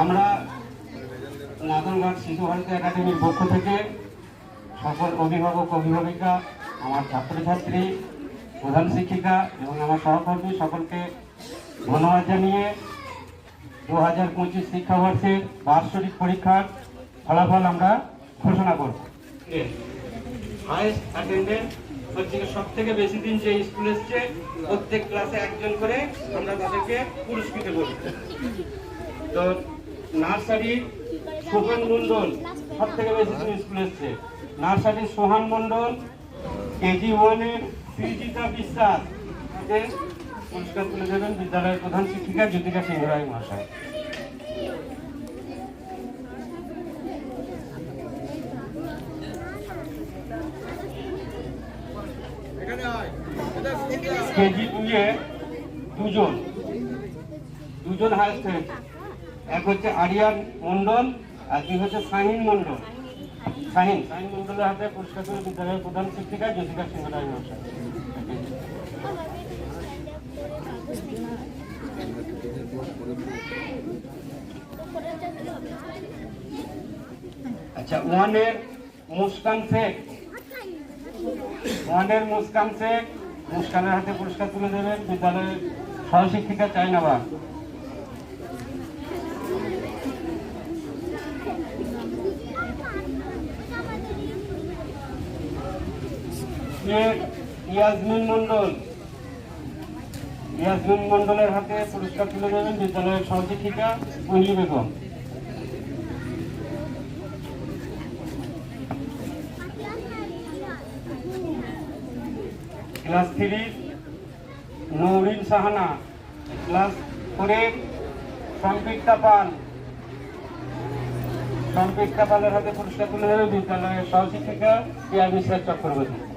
আমরা নাদনঘাট শিশু ভারতী একাডেমির পক্ষ থেকে সকল অভিভাবক, অভিভাবিকা, আমার ছাত্রছাত্রী, প্রধান শিক্ষিকা এবং আমার সহকর্মী সকলকে ধন্যবাদ জানিয়ে দু হাজার পঁচিশ শিক্ষাবর্ষের বার্ষিক পরীক্ষার ফলাফল আমরা ঘোষণা করব। হায়েস্ট অ্যাটেন্ডেন্স হচ্ছে সব থেকে বেশি দিন যে স্কুল এসছে, প্রত্যেক ক্লাসে একজন করে আমরা তাদেরকে পুরস্কৃত করি। তো নার্সারি সোহান মন্ডল সব থেকে বেশি স্কুল এসছে। নার্সারির সোহান মন্ডল কেজি ওয়ানের সৃজিতা বিশ্বাস। পুরস্কার তুলে দেবেন বিদ্যালয়ের প্রধান শিক্ষিকা জ্যোতিকা সিংহ রায় মহাশয়। কেজি টুয়ে দুজন। দুজন হয়েছে এক হচ্ছে আরিয়ান মন্ডল আর দুই হচ্ছে শাহিন মন্ডল শাহিন শাহিন মন্ডলের হাতে পুরস্কার তুলে বিদ্যালয়ের প্রধান শিক্ষিকা জ্যোতিকা সিংহ রায় মহাশয় আচ্ছা ওয়ানের মুস্কান শেখ। ওয়ানের মুস্কান শেখ মুস্কানের হাতে পুরস্কার তুলে দেবেন বিদ্যালয়ের সহশিক্ষিকা চাইনাবা শেখ ইয়াসমিন মন্ডল ইয়াসমিন মন্ডলের হাতে পুরস্কার তুলে দেবেন বিদ্যালয়ের সহশিক্ষিকা Pahili Begum. Class three, Naureen Sahana. Class ফোরে, সম্পৃক্তা পাল। সম্পৃক্তা পালের হাতে পুরস্কার তুলে দেবে বিদ্যালয়ের সহশিক্ষিকা পিয়া বিশ্বাস চক্রবর্তী।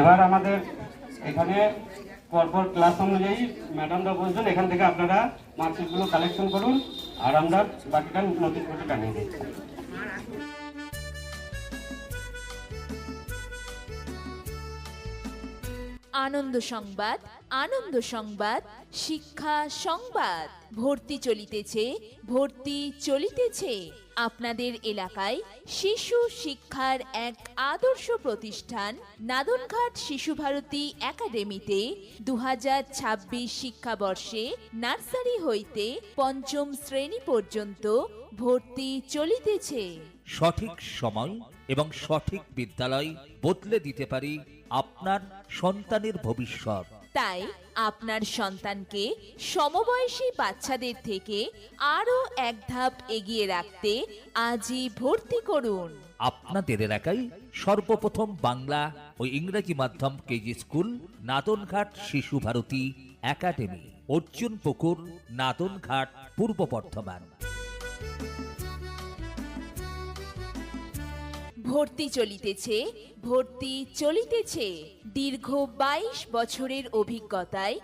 এবার আমাদের এখানে পরপর ক্লাস অনুযায়ী ম্যাডামরা বলছেন এখান থেকে আপনারা মার্কশিটগুলো কালেকশন করুন আর আমরা বাকিটা নোটিশ করে টানিয়ে দিচ্ছি। আনন্দ সংবাদ আনন্দ সংবাদ, শিক্ষা সংবাদ। ভর্তি চলিতেছে ভর্তি চলিতেছে। আপনাদের এলাকায় শিশু শিক্ষার এক আদর্শ প্রতিষ্ঠান নাদনঘাট শিশু ভারতী একাডেমিতে দু হাজার ছাব্বিশ শিক্ষাবর্ষে নার্সারি হইতে পঞ্চম শ্রেণি পর্যন্ত ভর্তি চলিতেছে। সঠিক সময় এবং সঠিক বিদ্যালয় বদলে দিতে পারি আপনার সন্তানের ভবিষ্যৎ। তাই আপনার সন্তানকে সমবয়সী বাচ্চাদের থেকে আরও এক ধাপ এগিয়ে রাখতে আজই ভর্তি করুন। আপনাদের এলাকায় সর্বপ্রথম বাংলা ও ইংরেজি মাধ্যম কেজি স্কুল, নাদনঘাট শিশু ভারতী একাডেমি, অর্জুন পুকুর, নাদনঘাট পূর্ব বর্ধমান। ভর্তি চলিতেছে ভর্তি চলিতেছে। দীর্ঘ বাইশ বছরের অভিজ্ঞতায়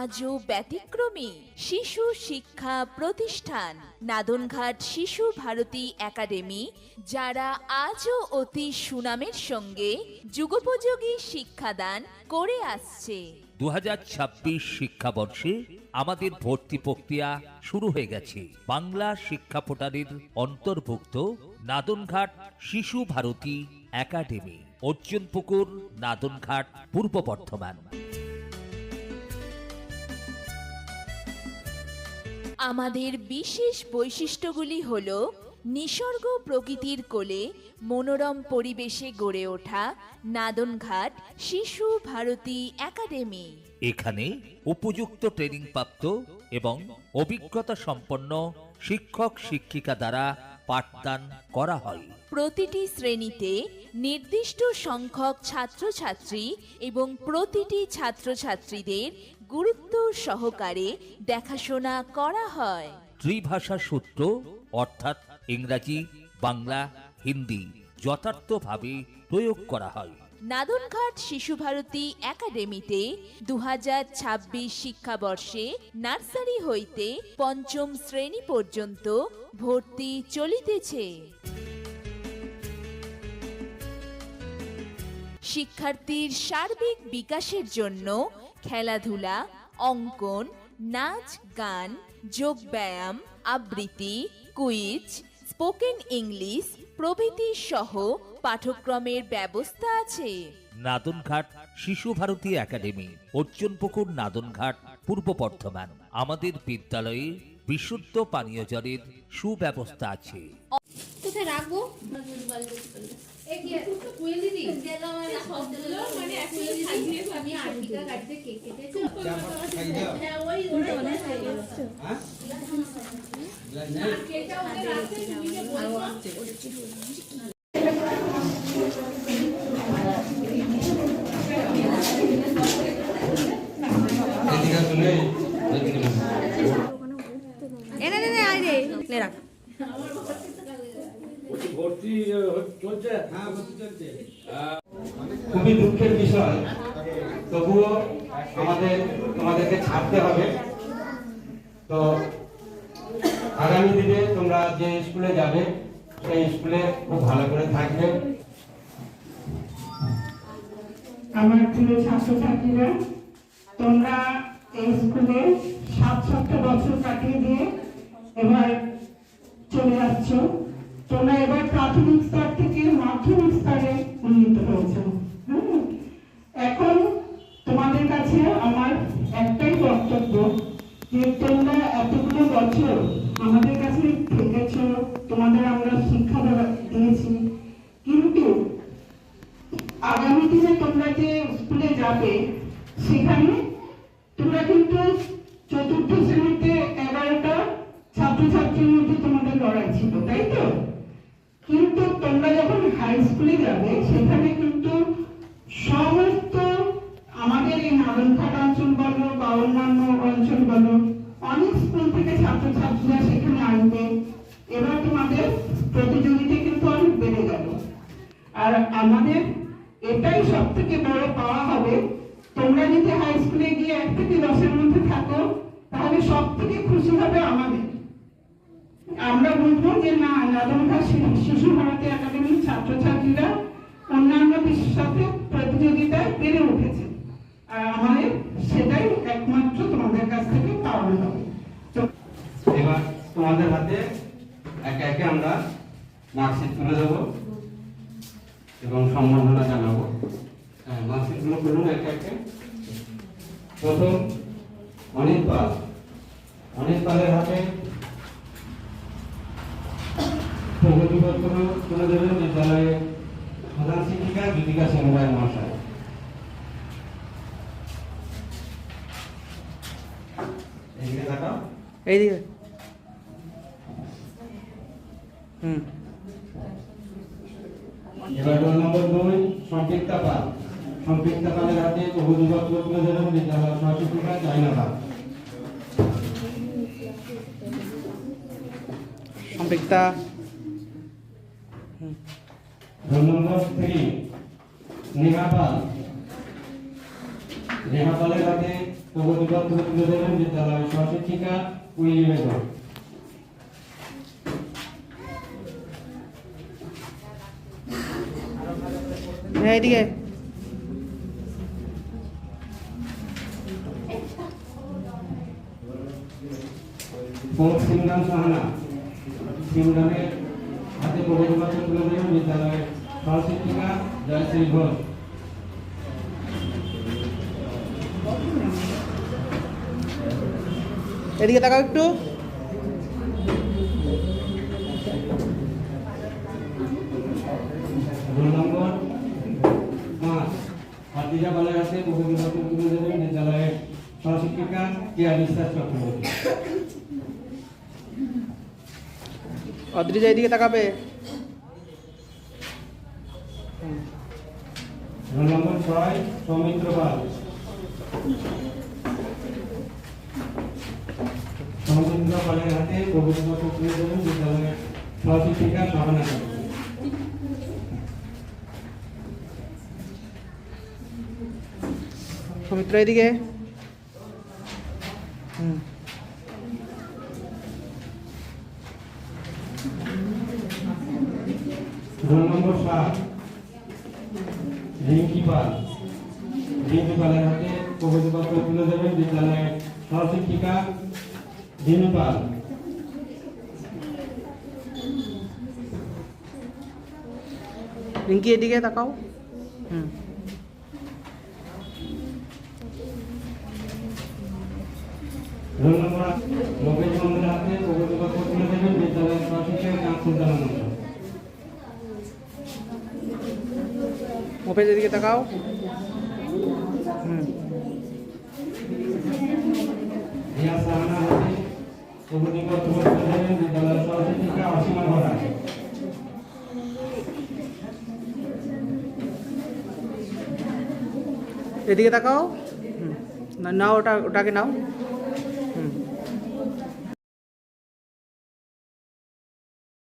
আজও ব্যতিক্রমী শিশু শিক্ষা প্রতিষ্ঠান, নাদনঘাট শিশু ভারতী একাডেমি, যারা আজও অতি সুনামের সঙ্গে যুগোপযোগী শিক্ষাদান করে আসছে। দু হাজার ছাব্বিশ শিক্ষাবর্ষে আমাদের ভর্তি প্রক্রিয়া শুরু হয়ে গেছে। বাংলা শিক্ষা পোর্টালের অন্তর্ভুক্ত নাদনঘাট শিশু ভারতী একাডেমি। অর্জুন পুকুর নাদনঘাট পূর্ব বর্ধমান। আমাদের বিশেষ বৈশিষ্ট্যগুলি হল নিসর্গ প্রকৃতির কোলে মনোরম পরিবেশে গড়ে ওঠা নাদনঘাট শিশু ভারতী একাডেমি। এখানে উপযুক্ত ট্রেনিং প্রাপ্ত এবং অভিজ্ঞতা সম্পন্ন শিক্ষক শিক্ষিকা দ্বারা পাঠদান করা হয়। প্রতিটি শ্রেণীতে নির্দিষ্ট সংখ্যক ছাত্রছাত্রী এবং প্রতিটি ছাত্রছাত্রীদের গুরুত্ব সহকারে দেখাশোনা করা হয়। ত্রিভাষা সূত্র অর্থাৎ ইংরাজি বাংলা হিন্দি যথার্থভাবে প্রয়োগ করা হয়। নাদনঘাট শিশু ভারতী একাডেমিতে দু হাজার ছাব্বিশ শিক্ষাবর্ষে নার্সারি হইতে পঞ্চম শ্রেণি পর্যন্ত ভর্তি চলিতেছে। শিক্ষার্থীর সার্বিক বিকাশের জন্য খেলাধুলা, অঙ্কন, নাচ, গান, যোগব্যায়াম, আবৃত্তি, কুইজ, স্পোকেন ইংলিশ প্রভৃতি সহ পাঠ্যক্রমের ব্যবস্থা আছে। নাদনঘাট শিশু ভারতী একাডেমি অর্জুনপুকুর নাদনঘাট পূর্ব বর্ধমান। আমাদের বিদ্যালয়ে বিশুদ্ধ পানীয় জলের সুব্যবস্থা আছে। কোথায় রাখব? আমি খুবই দুঃখের বিষয়। তবুও আমাদের তোমাদেরকে ছাড়তে হবে। তো আগামী দিনে তোমরা যে স্কুলে যাবে, সেই স্কুলে খুব ভালো করে থাকবে। আমার প্রিয় ছাত্রছাত্রীরা, তোমরা এই স্কুলে সাত সাতটা বছর কাটিয়ে দিয়ে এবার চলে যাচ্ছ তোমরা এবার প্রাথমিক স্তর থেকে মাধ্যমিক স্তরে উন্নীত হয়েছ। যাবে, সেখানে তোমরা কিন্তু চতুর্থ শ্রেণীতে এগারোটা ছাত্রছাত্রীর মধ্যে তোমাদের লড়াই ছিল, তাই তো? কিন্তু তোমরা যখন হাই স্কুলে যাবে, সেখানে কিন্তু সমস্ত আমাদের এই নারায়ণঘাট অঞ্চল বলো বা অন্যান্য অঞ্চল বলো, অনেক স্কুল থেকে ছাত্রছাত্রীরা সেখানে আসবে। এবার তোমাদের প্রতিযোগিতা কিন্তু অনেক বেড়ে গেল। আর আমাদের এটাই সব থেকে বড় পাওয়া হবে। তোমরা যদি হাই স্কুলে গিয়ে এক থেকে দশের মধ্যে থাকো, তাহলে সব থেকে খুশি হবে আমাদের। আমরা বুঝব যে না নাদনঘাট শি- শিশু ভারতী একাডেমির ছাত্রছাত্রীরা অন্যান্য বিশ্বের সাথে প্রতিযোগিতায় বেড়ে উঠেছে। আর আমাদের সেটাই একমাত্র তোমাদের কাছ থেকে পাওয়া হবে। এবার তোমাদের হাতে একে একে আমরা মার্কশিট তুলে দেবো এবং সম্বর্ধনা জানাব। করুন একে একে। প্রথম অনিল পাল। অনিল পালের হাতে প্রগতিপত্র তুলে দেবেন বিদ্যালয়ের প্রধান শিক্ষিকা জ্যোতিকা সেনরায় মহাশয়। এদিকে তাকাও। এইদিকে। হুম। এবার রোল নম্বর দুই সম্পৃক্তা পাল সম্পৃক্তা পালের হাতে অভিযোগপত্র তুলে দেবেন বিদ্যালয় সহশিক্ষিকা China Pal Samprikta roll number three Neha Pal. Neha পালের হাতে অভিযোগপত্র তুলে দেবেন বিদ্যালয় সহশিক্ষিকা উইলি বেগম এইদিকে ফোর্থ সিমরান সাহানা সিমরানের হাতে অভিযোগপত্র তুলে দেবেন বিদ্যালয়ের সহশিক্ষিকা জয়শ্রী ঘোষ এদিকে তাকাও একটু। রোল নম্বর পাঁচ হাতিজা পালের হাতে অভিযোগপত্র তুলে দেবেন বিদ্যালয়ের সহশিক্ষিকা কেয়া বিশ্বাস চক্রবর্তী অদ্রিজা এদিকে তাকাবে রোল নম্বর ছয় সৌমিত্র পাল সৌমিত্র পালের হাতে অভিযোগপত্র তুলে দেবেন বিদ্যালয়ের সহশিক্ষিকা শাহানা চক্রবর্তী সৌমিত্র এদিকে হুম রোল নম্বর সাত রিঙ্কি পাল। রিঙ্কি পালের হাতে প্রবেশপত্র তুলে দেবেন বিদ্যালয়ের সহশিক্ষিকা রিমি পাল। রিঙ্কি এদিকে তাকাও। হুম। রোল নম্বর আট, লোকেশ মন্দিরের হাতে প্রবেশপত্র তুলে দেবেন বিদ্যালয়ের সহশিক্ষিকা কামসুল জানা মন্ডল মুফেজ এদিকে তাকাও হুম রিয়া সাহানা হাতে প্রবেশপত্র তুলে দেবেন ঘোড়া এদিকে তাকাও। হুম। না নাও ওটা ওটাকে নাও।